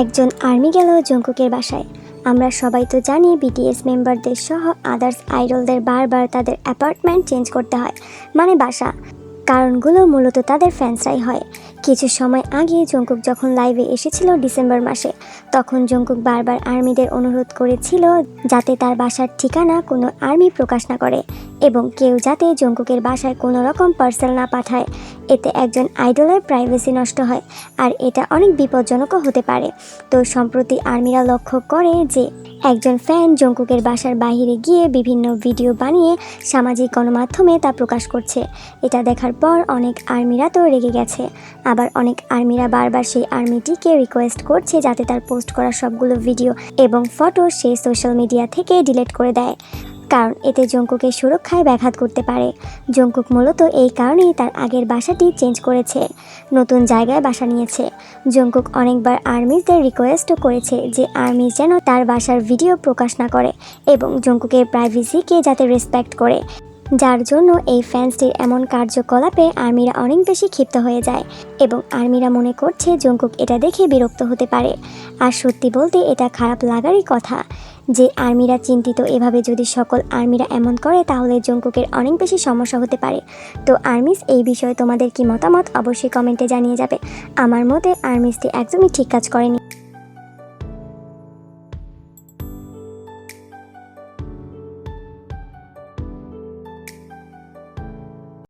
একজন আর্মি গেল জঙ্কুকের বাসায়। আমরা সবাই তো জানি বিটিএস মেম্বারদের সহ আদার্স আইডলদের বারবার তাদের অ্যাপার্টমেন্ট চেঞ্জ করতে হয় মানে বাসা। কারণগুলো মূলত তাদের ফ্যান্সরাই হয়। কিছু সময় আগে জঙ্কুক যখন লাইভে এসেছিল ডিসেম্বর মাসে, তখন জঙ্কুক বারবার আর্মিদের অনুরোধ করেছিল যাতে তার বাসার ঠিকানা কোনো আর্মি প্রকাশ না করে এবং কেউ যাতে জঙ্কুকের বাসায় কোনো রকম পার্সেল না পাঠায়। এতে একজন আইডলের প্রাইভেসি নষ্ট হয় আর এটা অনেক বিপজ্জনকও হতে পারে। তো সম্প্রতি আর্মিরা লক্ষ্য করে যে একজন ফ্যান জঙ্কুকের বাসার বাইরে গিয়ে বিভিন্ন ভিডিও বানিয়ে সামাজিক গণমাধ্যমে তা প্রকাশ করছে। এটা দেখার পর অনেক আর্মিরা তো রেগে গেছে। আবার অনেক আর্মিরা বারবার সেই আর্মিটিকে রিকোয়েস্ট করছে যাতে তার পোস্ট করা সবগুলো ভিডিও এবং ফটো সে সোশ্যাল মিডিয়া থেকে ডিলিট করে দেয়। কারণ এতে জঙ্কুকের সুরক্ষায় ব্যাঘাত করতে পারে। জঙ্কুক মূলত এই কারণেই তার আগের বাসাটি চেঞ্জ করেছে, নতুন জায়গায় বাসা নিয়েছে। জঙ্কুক অনেকবার আর্মিজদের রিকোয়েস্টও করেছে যে আর্মিজ যেন তার বাসার ভিডিও প্রকাশ না করে এবং জঙ্কুকের প্রাইভেসিকে যাতে রেসপেক্ট করে। যার জন্য এই ফ্যান্সটির এমন কার্যকলাপে আর্মিরা অনেক বেশি ক্ষিপ্ত হয়ে যায় এবং আর্মিরা মনে করছে জঙ্কুক এটা দেখে বিরক্ত হতে পারে। আর সত্যি বলতে এটা খারাপ লাগারই কথা। যে আর্মিরা চিন্তিত, এভাবে যদি সকল আর্মিরা এমন করে, তাহলে জঙ্কুকের অনেক বেশি সমস্যা হতে পারে। তো আর্মিস, এই বিষয়ে তোমাদের কি মতামত অবশ্যই কমেন্টে জানিয়ে যাবে। আমার মতে, আর্মিসটি একদমই ঠিক কাজ করেনি।